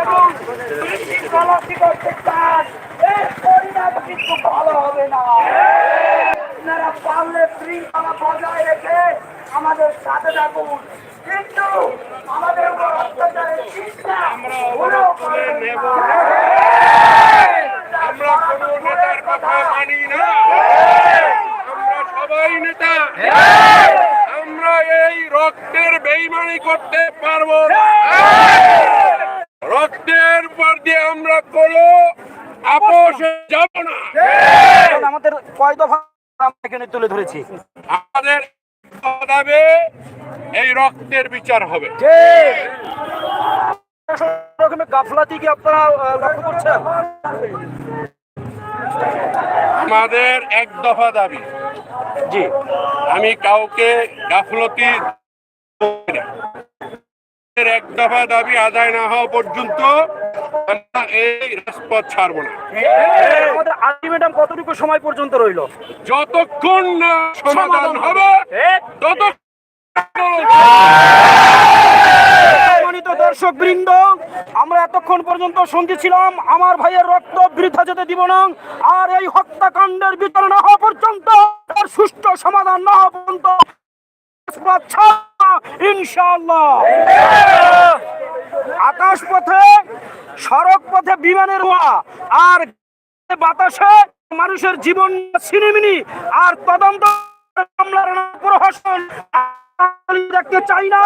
এবং শৃঙ্খলাটি করতে ভালো হবে না আপনারা পারলে শৃঙ্খলা বজায় রেখে আমাদের সাথে থাকুন কিন্তু আমাদের আমরা কোনো নেতার কথা মানি না। রক্তের বেইমানি করতে পারব না। রক্তের উপর দিয়ে আমরা কোনো আপোষ যাব না। আমাদের কয় দফা আমরা এখানে তুলে ধরেছি। আমাদের দাবে এই রক্তের বিচার হবে। রকমের গাফলাতি কি আপনারা লক্ষ্য করছেন? আমাদের এক দফা দাবি। জি। আমি কাউকে গাফলতি দফা দাবি আদায় না হওয়া পর্যন্ত এই রাজপথ ছাড়বো না। আমাদের আলটিমেটাম কতটুকু সময় পর্যন্ত রইল? যতক্ষণ না সমাধান হবে সম্মানিত দর্শক বৃন্দ আমরা এতক্ষণ পর্যন্ত শুনতেছিলাম আমার ভাইয়ের রক্ত বৃথা যেতে দিব না আর এই হত্যাকাণ্ডের বিচার না হওয়া পর্যন্ত সুষ্ঠু সমাধান না হওয়া পর্যন্ত আকাশ পথে, সড়ক পথে বিমানের হওয়া আর বাতাসে মানুষের জীবন ছিনিমিনি, আর তদন্ত মামলার প্রহসন আমি দেখতে চাই না।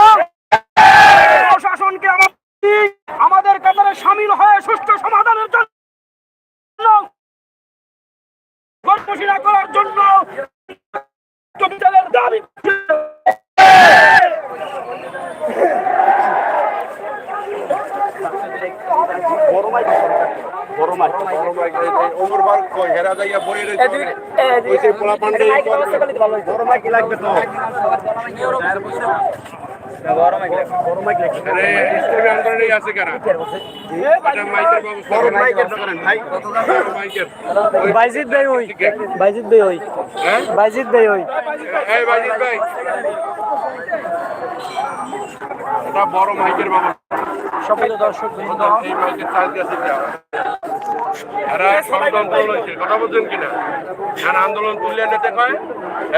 প্রশাসনকে আমাদের কাতারে সামিল হয়ে সমাধানের জন্য করার জন্য ভাই ওই বাইজিদ ভাই। ওই। হ্যাঁ? ভাই ওই। ভাই। এটা বড় মাইকের ব্যবস্থা। সম্মানিত দর্শক বৃন্দ এরা সমাধান হয়েছে কথা বলছেন কিনা? এখন আন্দোলন তুলে নিতে কয়?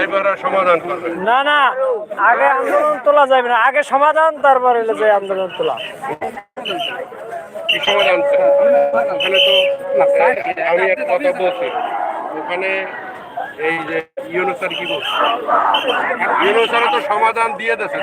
এইবার সমাধান করবে। না না আগে আন্দোলন তোলা যাবে না আগে সমাধান তারপর যে আন্দোলন তোলা। কি সমাধান? ওখানে তো আমি একটা কথা বলছি। ওখানে এই যে ইউনুসার কি বলছে? ইউনুসারে তো সমাধান দিয়ে দিয়েছে।